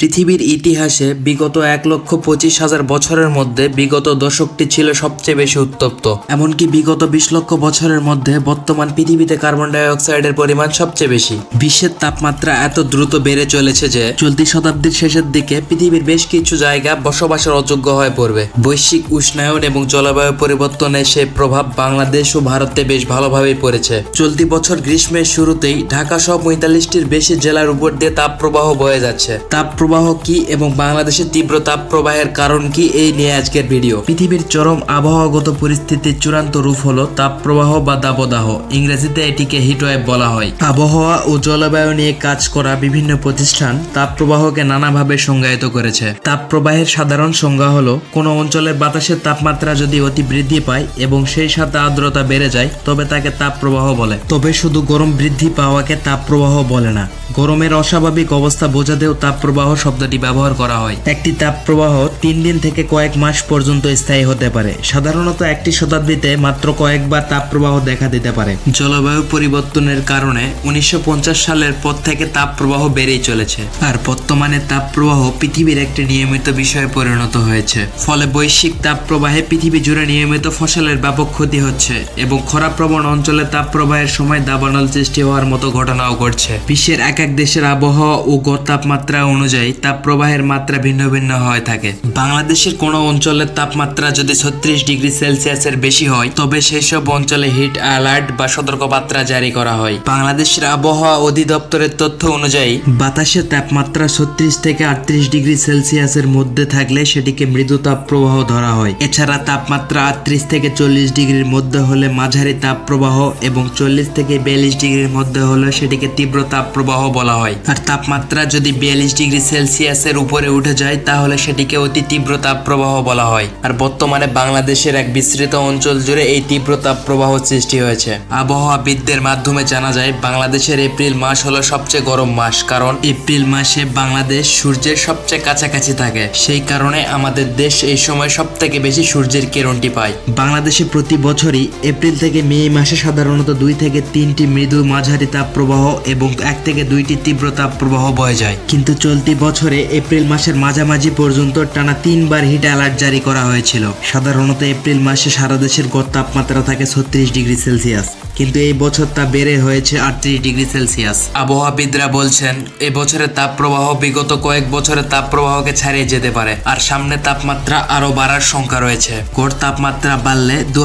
পৃথিবীর ইতিহাসে বিগত এক লক্ষ পঁচিশ হাজার বছরের মধ্যে বিগত দশকটি ছিল সবচেয়ে বেশি উত্তপ্ত। এমনকি বিগত বিশ লক্ষ বছরের মধ্যে বর্তমান পৃথিবীতে কার্বন ডাই অক্সাইডের পরিমাণ সবচেয়ে বেশি। বিশ্বের তাপমাত্রা এত দ্রুত বেড়ে চলেছে যে চলতি শতাব্দীর শেষের দিকে পৃথিবীর বেশ কিছু জায়গা বসবাসের অযোগ্য হয়ে পড়বে। বৈশ্বিক উষ্ণায়ন এবং জলবায়ু পরিবর্তনের সে প্রভাব বাংলাদেশ ও ভারতে বেশ ভালোভাবেই পড়েছে। চলতি বছর গ্রীষ্মের শুরুতেই ঢাকা সহ পঁয়তাল্লিশটির বেশি জেলার উপর দিয়ে তাপ প্রবাহ বয়ে যাচ্ছে। তাপ প্রবাহ কি এবং বাংলাদেশের তীব্র তাপ প্রবাহের কারণ কি? এই নিয়ে আজকের ভিডিও। পৃথিবীর চরম আবহাওয়াগত পরিস্থিতির চূড়ান্ত রূপ হলো তাপ প্রবাহ বা দাবদাহ। ইংরেজিতে এটিকে হিটওয়েভ বলা হয়। আবহাওয়া ও জলবায়ু নিয়ে কাজ করা বিভিন্ন প্রতিষ্ঠান তাপ প্রবাহকে নানাভাবে সংজ্ঞায়িত করেছে। তাপ প্রবাহের সাধারণ সংজ্ঞা হলো, কোনো অঞ্চলের বাতাসের তাপমাত্রা যদি অতি বৃদ্ধি পায় এবং সেই সাথে আর্দ্রতা বেড়ে যায়, তবে তাকে তাপ প্রবাহ বলে। তবে শুধু গরম বৃদ্ধি পাওয়াকে তাপ প্রবাহ বলে না। গরমের অস্বাভাবিক অবস্থা বোঝাতেও তাপ প্রবাহ শব্দটি ব্যবহার করা হয়। একটি তাপ প্রবাহ তিন দিন থেকে কয়েক মাস পর্যন্ত স্থায়ী হতে পারে। সাধারণত একটি শতাব্দীতে মাত্র কয়েকবার তাপ প্রবাহ দেখা দিতে পারে। জলবায়ু পরিবর্তনের কারণে উনিশশো পঞ্চাশ সালের পর থেকে তাপ প্রবাহ বেড়েই চলেছে। আর বর্তমানে তাপ প্রবাহ পৃথিবীর একটি নিয়মিত বিষয়ে পরিণত হয়েছে। ফলে বৈশ্বিক তাপ প্রবাহে পৃথিবী জুড়ে নিয়মিত ফসলের ব্যাপক ক্ষতি হচ্ছে এবং খরাপ্রবণ অঞ্চলে তাপ প্রবাহের সময় দাবানল সৃষ্টি হওয়ার মতো ঘটনাও ঘটছে। বিশ্বের এক এক দেশের আবহাওয়া ও গড় তাপমাত্রা অনুযায়ী তাপ প্রবাহের মাত্রা ভিন্ন ভিন্ন হয়ে থাকে। বাংলাদেশের কোনো অঞ্চলের তাপমাত্রা যদি ছত্রিশ ডিগ্রি সেলসিয়াসের বেশি হয়, তবে সেই সব অঞ্চলে হিট অ্যালার্ট বা সতর্কবার্তা জারি করা হয়। বাংলাদেশের আবহাওয়া অধিদপ্তরের তথ্য অনুযায়ী, বাতাসের তাপমাত্রা ছত্রিশ থেকে আটত্রিশ ডিগ্রি সেলসিয়াসের মধ্যে থাকলে সেটিকে মৃদু তাপ প্রবাহ ধরা হয়। এছাড়া তাপমাত্রা আটত্রিশ থেকে চল্লিশ ডিগ্রির মধ্যে হলে মাঝারি তাপ প্রবাহ এবং চল্লিশ থেকে বিয়াল্লিশ ডিগ্রির মধ্যে হলে সেটিকে তীব্র তাপ প্রবাহ বলা হয়। আর তাপমাত্রা যদি বিয়াল্লিশ ডিগ্রি সেলসিয়াসের উপরে উঠে যায়, তাহলে সেটিকে অতি তীব্র তাপ প্রবাহ বলা হয়। আর বর্তমানে বাংলাদেশের এক বিস্তৃত অঞ্চল জুড়ে এই তীব্র তাপ প্রবাহ সৃষ্টি হয়েছে। আবহাওয়াবিদদের মাধ্যমে জানা যায়, বাংলাদেশের এপ্রিল মাস হলো সবচেয়ে গরম মাস, কারণ এপ্রিল মাসে বাংলাদেশ সূর্যের সবচেয়ে কাছাকাছি থাকে। সেই কারণে আমাদের দেশ এই সময় সব থেকে বেশি সূর্যের কিরণটি পায়। বাংলাদেশে প্রতি বছরই এপ্রিল থেকে মে মাসে সাধারণত দুই থেকে তিনটি মৃদু মাঝারি তাপ প্রবাহ এবং এক থেকে দুইটি তীব্র তাপ প্রবাহ বয়ে যায়। কিন্তু চলতি বছরে এপ্রিল মাসের মাঝামাঝি পর্যন্ত টানা তিনবার হিট অ্যালার্ট জারি করা হয়েছিল। সাধারণত এপ্রিল মাসে সারা দেশের গড় তাপমাত্রা থাকে ছত্রিশ ডিগ্রি সেলসিয়াস। কিন্তু এই বছর তা বেড়ে হয়েছে আটত্রিশ ডিগ্রি সেলসিয়াস। আবহাওয়াবিদরা বলছেন এই বছরের তাপ প্রবাহ বিগত কয়েক বছরের তাপ প্রবাহকে ছাড়িয়ে যেতে পারে, আর সামনে তাপমাত্রা আরও বাড়ার সংখ্যা রয়েছে। গড় তাপমাত্রা বাড়লে দু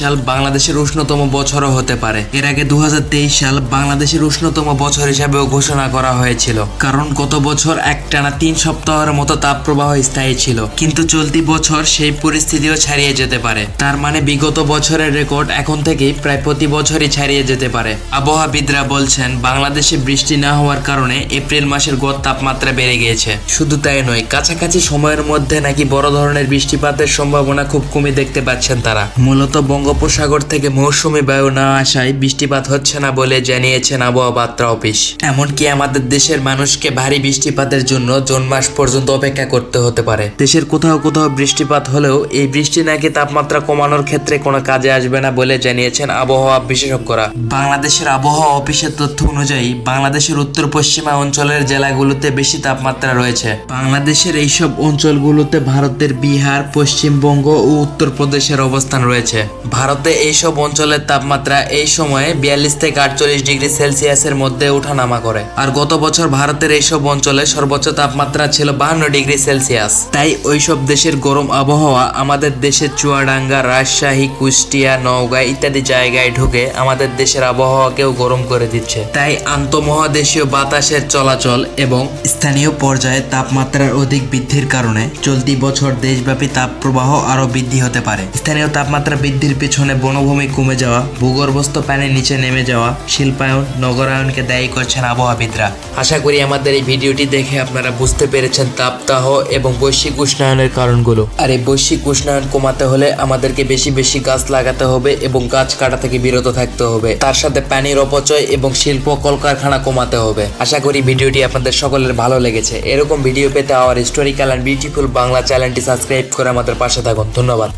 সাল বাংলাদেশের উষ্ণতম বছরও হতে পারে। এর আগে দু সাল বাংলাদেশের উষ্ণতম বছর হিসাবেও ঘোষণা করা হয়েছিল। কারণ গত বছর একটানা তিন সপ্তাহের মতো তাপ প্রবাহ স্থায়ী ছিল। কিন্তু চলতি বছর সেই পরিস্থিতিও ছাড়িয়ে যেতে পারে। তার মানে বিগত বছরের রেকর্ড এখন থেকেই প্রায় প্রতি বছরই ছাড়িয়ে যেতে পারে। আবহাওয়াবিদরা বলছেন, বাংলাদেশে বৃষ্টি না হওয়ার কারণে এপ্রিল মাসের গড় তাপমাত্রা বেড়ে গিয়েছে। শুধু তাই নয়, কাছাকাছি সময়ের মধ্যে নাকি বড় ধরনের বৃষ্টিপাতের সম্ভাবনা খুব কমই দেখতে পাচ্ছেন তারা। মূলত বঙ্গোপসাগর থেকে মৌসুমি বায়ু না আসায় বৃষ্টিপাত হচ্ছে না বলে জানিয়েছেন আবহাওয়া বার্তা অফিস। এমনকি আমাদের দেশের মানুষকে ভারী বৃষ্টিপাতের জন্য জুন মাস পর্যন্ত অপেক্ষা করতে হতে পারে। দেশের কোথাও কোথাও বৃষ্টিপাত হলেও এই বৃষ্টি নাকি তাপমাত্রা কমানোর ক্ষেত্রে কোনো কাজে আসবে না বলে জানিয়েছেন আবহাওয়া বিশেষজ্ঞরা বাংলাদেশের আবহাওয়া অফিসের তথ্য অনুযায়ী বাংলাদেশের উত্তর পশ্চিমা অঞ্চলের জেলাগুলোতে বেশি তাপমাত্রা রয়েছে। বাংলাদেশের এইসব অঞ্চলগুলোতে ভারতের বিহার, পশ্চিমবঙ্গ ও উত্তরপ্রদেশের অবস্থান রয়েছে। ভারতে এইসব অঞ্চলের তাপমাত্রা এই সময়ে বিয়াল্লিশ থেকে আটচল্লিশ ডিগ্রি সেলসিয়াসের মধ্যে ওঠানামা করে। আর গত বছর ভারতের এইসব অঞ্চলে সর্বোচ্চ তাপমাত্রা ছিল বাহান্ন ডিগ্রি সেলসিয়াস। তাই ওইসব দেশের গরম আবহাওয়া আমাদের দেশের চুয়াডাঙ্গা, রাজশাহী, কুষ্টিয়া, নওগাঁ ইত্যাদি জায়গায় ঢুকে আমাদের দেশের আবহাওয়াকেও গরম করে দিচ্ছে। তাই আন্তঃমহাদেশীয় বাতাসের চলাচল এবং স্থানীয় পর্যায়ে তাপমাত্রার অধিক বৃদ্ধির কারণে চলতি বছর দেশব্যাপী তাপ প্রবাহ আরও বৃদ্ধি হতে পারে। স্থানীয় তাপমাত্রা বৃদ্ধির পিছনে বনভূমি কমে যাওয়া, ভূগর্ভস্থ পানির নিচে নেমে যাওয়া, শিল্পায়ন, নগরায়নকে দায়ী করছেন আবহাওয়াবিদরা। আশা করি আমাদের এই ভিডিওটি দেখে আপনারা বুঝতে পেরেছেন তাপদাহ এবং বৈশ্বিক উষ্ণায়নের কারণগুলো। আর এই বৈশ্বিক উষ্ণায়ন কমাতে হলে আমাদেরকে বেশি বেশি গাছ লাগাতে হবে এবং গাছ কাটা থেকে বিরত থাকতে হবে। তার সাথে পানির অপচয় এবং শিল্প কলকারখানা কমাতে হবে। আশা করি ভিডিওটি আপনাদের সকলের ভালো লেগেছে। এরকম ভিডিও পেতে our historical and beautiful Bangla চ্যানেলটি সাবস্ক্রাইব করে আমাদের পাশে থাকুন। ধন্যবাদ।